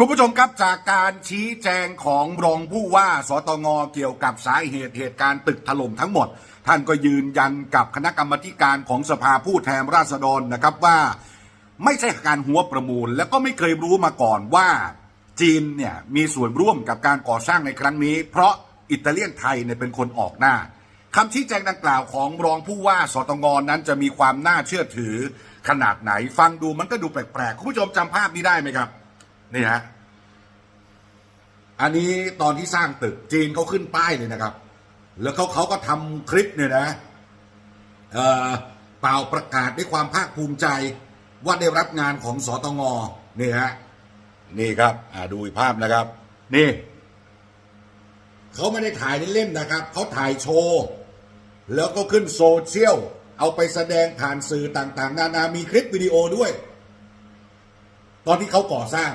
คุณผู้ชมครับจากการชี้แจงของรองผู้ว่าสตงเกี่ยวกับสาเหตุเหตุการณ์ตึกถล่มทั้งหมด ท่านก็ยืนยันกับคณะกรรมการของสภาผู้แทนราษฎรนะครับว่า ไม่ใช่การหัวประมูล แล้วก็ไม่เคยรู้มาก่อนว่าจีนเนี่ยมีส่วนร่วมกับการก่อสร้างในครั้งนี้ เพราะอิตาเลียนไทยเนี่ยเป็นคนออกหน้าคำชี้แจงดังกล่าวของรองผู้ว่าสตงนั้นจะมีความน่าเชื่อถือขนาดไหน ฟังดูมันก็ดูแปลกๆคุณผู้ชมจำภาพนี้ได้ไหมครับ นี่ฮะอันนี้ตอนที่สร้างตึกจีนเขาขึ้นป้ายเลยนะครับ แล้วเขาเขาก็ทำคลิปเนี่ยนะเอ่อเปล่าประกาศด้วยความภาคภูมิใจ ว่าได้รับงานของสตงนี่ฮะนี่ครับอ่าดูอีกภาพนะครับ นี่เขาไม่ได้ถ่ายเล่นๆนะครับเขาถ่ายโชว์ แล้วก็ขึ้นโซเชียลเอาไปแสดงผ่านสื่อต่างๆ นานามีคลิปวิดีโอด้วย ตอนที่เขาก่อสร้าง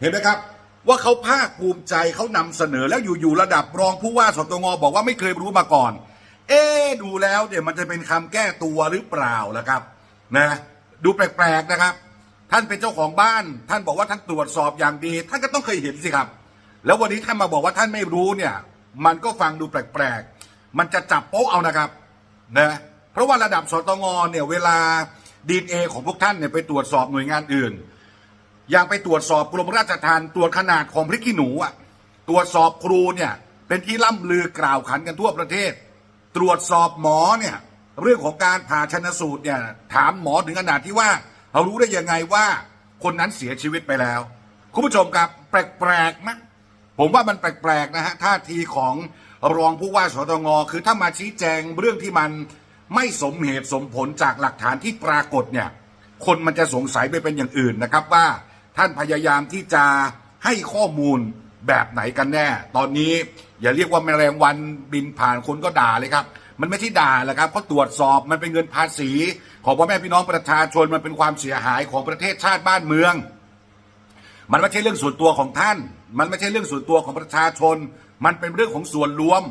เห็นไหมครับ ว่าเขาภาคภูมิใจเขานำเสนอแล้วอยู่ๆระดับรองผู้ว่าสตงบอกว่าไม่เคยรู้มาก่อน เอ๊ดูแล้วเดี๋ยวมันจะเป็นคำแก้ตัวหรือเปล่าล่ะครับนะดูแปลกๆนะครับ ท่านเป็นเจ้าของบ้าน ท่านบอกว่าท่านตรวจสอบอย่างดี ท่านก็ต้องเคยเห็นสิครับ แล้ววันนี้ท่านมาบอกว่าท่านไม่รู้เนี่ย มันก็ฟังดูแปลกๆ มันจะจับโป๊ะเอานะครับนะเพราะว่าระดับสตงเนี่ยเวลาดีเอของพวกท่านเนี่ยไปตรวจสอบหน่วยงานอื่น อย่างไปตรวจสอบกรมราชทัณฑ์ตรวจขนาดของพริกขี้หนูอะตรวจสอบครูเนี่ยเป็นที่ล่ำลือกล่าวขานกันทั่วประเทศ ตรวจสอบหมอเนี่ยเรื่องของการผ่าชนสูตรเนี่ยถามหมอถึงขนาดที่ว่าเขารู้ได้ยังไงว่าคนนั้นเสียชีวิตไปแล้ว คุณผู้ชมครับแปลกๆไหมผมว่ามันแปลกๆนะฮะท่าทีของรองผู้ว่าสตงคือถ้ามาชี้แจงเรื่องที่มันไม่สมเหตุสมผลจากหลักฐานที่ปรากฏเนี่ยคนมันจะสงสัยไปเป็นอย่างอื่นนะครับว่า ท่านพยายามที่จะให้ข้อมูลแบบไหนกันแน่ ตอนนี้อย่าเรียกว่าแมลงวันบินผ่านคนก็ด่าเลยครับ มันไม่ใช่ด่าแหละครับเพราะตรวจสอบมันเป็นเงินภาษี ของพ่อแม่พี่น้องประชาชนมันเป็นความเสียหายของประเทศชาติบ้านเมือง มันไม่ใช่เรื่องส่วนตัวของท่าน มันไม่ใช่เรื่องส่วนตัวของประชาชน มันเป็นเรื่องของส่วนรวม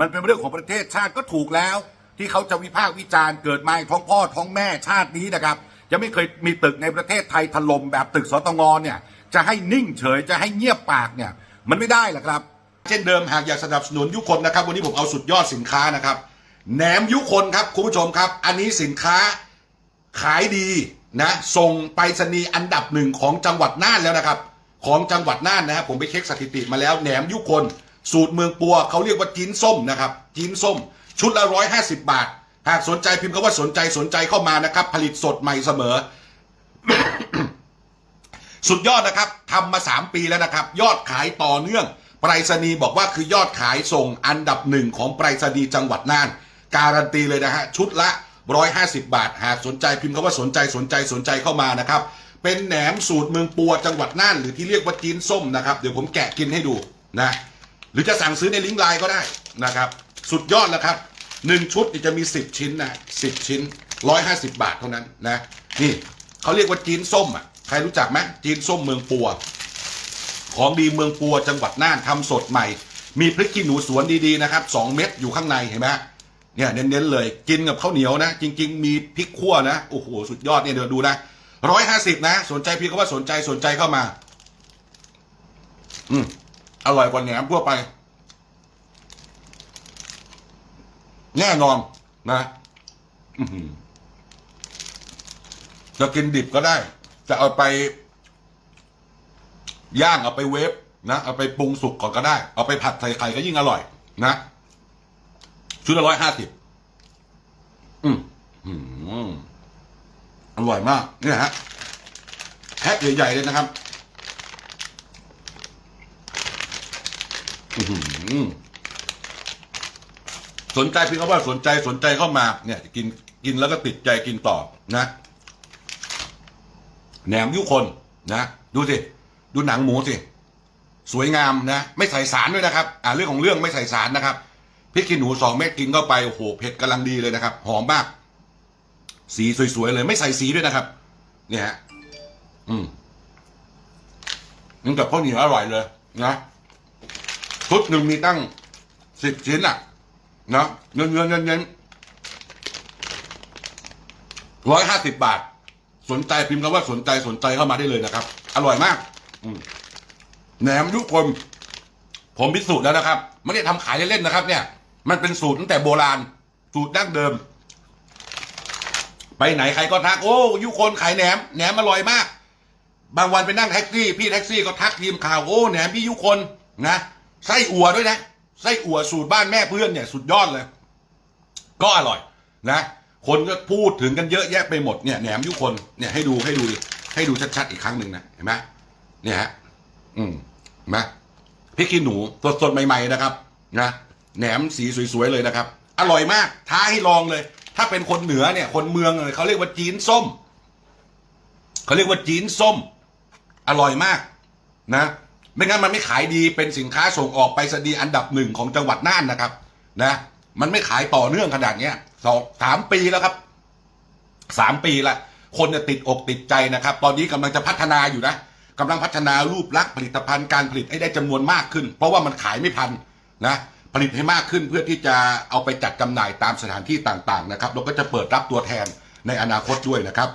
มันเป็นเรื่องของประเทศชาติก็ถูกแล้ว ที่เขาจะวิพากษ์วิจารณ์เกิดมาท้องพ่อท้องแม่ชาตินี้นะครับ ยังไม่เคยมีตึกในประเทศไทยถล่มแบบตึกสตงเนี่ยจะให้นิ่งเฉยจะให้เงียบปากเนี่ยมันไม่ได้หรอกครับ เช่นเดิมหากอยากสนับสนุนยุคนนะครับ วันนี้ผมเอาสุดยอดสินค้านะครับแหนมยุคนครับคุณผู้ชมครับ อันนี้สินค้าขายดีนะส่งไปรษณีย์อันดับหนึ่งของจังหวัดน่านแล้วนะครับ ของจังหวัดน่านนะครับผมไปเช็คสถิติมาแล้วแหนมยุคน สูตรเมืองปัวเขาเรียกว่าจีนส้มนะครับจีนส้ม ชุดละร้อยห้าสิบบาท หากสนใจพิมพ์คำว่าสนใจสนใจเข้ามานะครับ ผลิตสดใหม่เสมอ สุดยอดนะครับทำมาสามปีแล้วนะครับ ยอดขายต่อเนื่องไปรษณีย์บอกว่าคือยอดขายส่งอันดับหนึ่งของไปรษณีย์จังหวัดน่าน การันตีเลยนะฮะชุดละ150บาท หากสนใจพิมพ์คำว่าสนใจสนใจสนใจเข้ามานะครับ เป็นแหนมสูตรเมืองปัวจังหวัดน่าน หรือที่เรียกว่าจีนส้มนะครับเดี๋ยวผมแกะกินให้ดูนะ หรือจะสั่งซื้อในลิงก์ไลน์ก็ได้นะครับ สุดยอดแล้วครับ หนึ่งชุดจะมี10ชิ้นนะ10ชิ้น150บาทเท่านั้นนะนี่เขาเรียกว่าจีนส้มอะใครรู้จักไหมจีนส้มเมืองปัว ของดีเมืองปัวจังหวัดน่านทำสดใหม่ มีพริกขี้หนูสวนดีๆนะครับสองเม็ดอยู่ข้างในเห็นไหมเนี่ยเน้นๆเลยกินกับข้าวเหนียวนะ จริง ๆ มีพริกขั่วนะโอ้โหสุดยอดเนี่ยเดี๋ยวดูนะร้อยห้าสิบนะ สนใจพี่เขาว่าสนใจสนใจเข้ามา อืมอร่อยกว่าแหนมทั่วไป แน่นอนนะจะกินดิบก็ได้ จะเอาไป ย่างเอาไปเวฟนะเอาไปปรุงสุกก่อนก็ได้ เอาไปผัดใส่ไข่ก็ยิ่งอร่อย นะชุดละร้อยห้าสิบอืมอร่อยมากเนี่ยฮะแพ็คใหญ่ๆเลยนะครับ อื้อหือ สนใจเพียงเขาว่าสนใจสนใจเข้ามาเนี่ยกินกินแล้วก็ติดใจกินต่อนะแหนมยุคนนะดูสิดูหนังหมูสิสวยงามนะไม่ใส่สารด้วยนะครับ อ่าเรื่องของเรื่องไม่ใส่สารนะครับพริกขี้หนูสองเม็ดกินเข้าไปโอ้โหเผ็ดกำลังดีเลยนะครับ หอมมาก สีสวยๆเลย ไม่ใส่สีด้วยนะครับ เนี่ยฮะอืมนี่กับข้าวเหนียวอร่อยเลยนะชุดหนึ่งมีตั้งสิบชิ้นอะ นะเงินเงินเงินเงินร้อยห้าสิบบาท สนใจพิมพ์คำว่าสนใจสนใจเข้ามาได้เลยนะครับ อร่อยมากมแหนมทุกคนผมพิสูจน์แล้วนะครับไม่ได้ทำขายเล่นๆนะครับ เนี่ย มันเป็นสูตรตั้งแต่โบราณ สูตรดั้งเดิม ไปไหนใครก็ทัก โอ้ยุคนขายแหนมแหนมอร่อยมาก บางวันไปนั่งแท็กซี่ พี่แท็กซี่ก็ทักทีมข่าวโอ้แหนมพี่ยุคนนะไส้อั่วด้วยนะ ไส้อั่วสูตรบ้านแม่เพื่อนเนี่ยสุดยอดเลย ก็อร่อยนะ คนก็พูดถึงกันเยอะแยะไปหมดเนี่ยแหนมยุคนเนี่ยให้ดูให้ดูให้ดูชัดๆอีกครั้งหนึ่งนะเห็นไหมเนี่ยฮะอืมเห็นไหมพริกขี้หนูสดๆใหม่ ๆนะครับนะแหนมสีสวยๆเลยนะครับ อร่อยมากท้าให้ลองเลย ถ้าเป็นคนเหนือเนี่ย คนเมืองเลยเขาเรียกว่าจีนส้มเขาเรียกว่าจีนส้ม อร่อยมากนะ ไม่งั้นมันไม่ขายดีเป็นสินค้าส่งออกไปสดีอันดับหนึ่งของจังหวัดน่านนะครับ นะ มันไม่ขายต่อเนื่องขนาดเนี้ยสองสามปีแล้วครับสามปีละคนจะติดอกติดใจนะครับ ตอนนี้กำลังจะพัฒนาอยู่นะกำลังพัฒนารูปลักษณ์ผลิตภัณฑ์การผลิตให้ได้จำนวนมากขึ้น เพราะว่ามันขายไม่พันนะผลิตให้มากขึ้นเพื่อที่จะเอาไปจัดจำหน่ายตามสถานที่ต่างๆนะครับแล้วก็จะเปิดรับตัวแทนในอนาคตด้วยนะครับ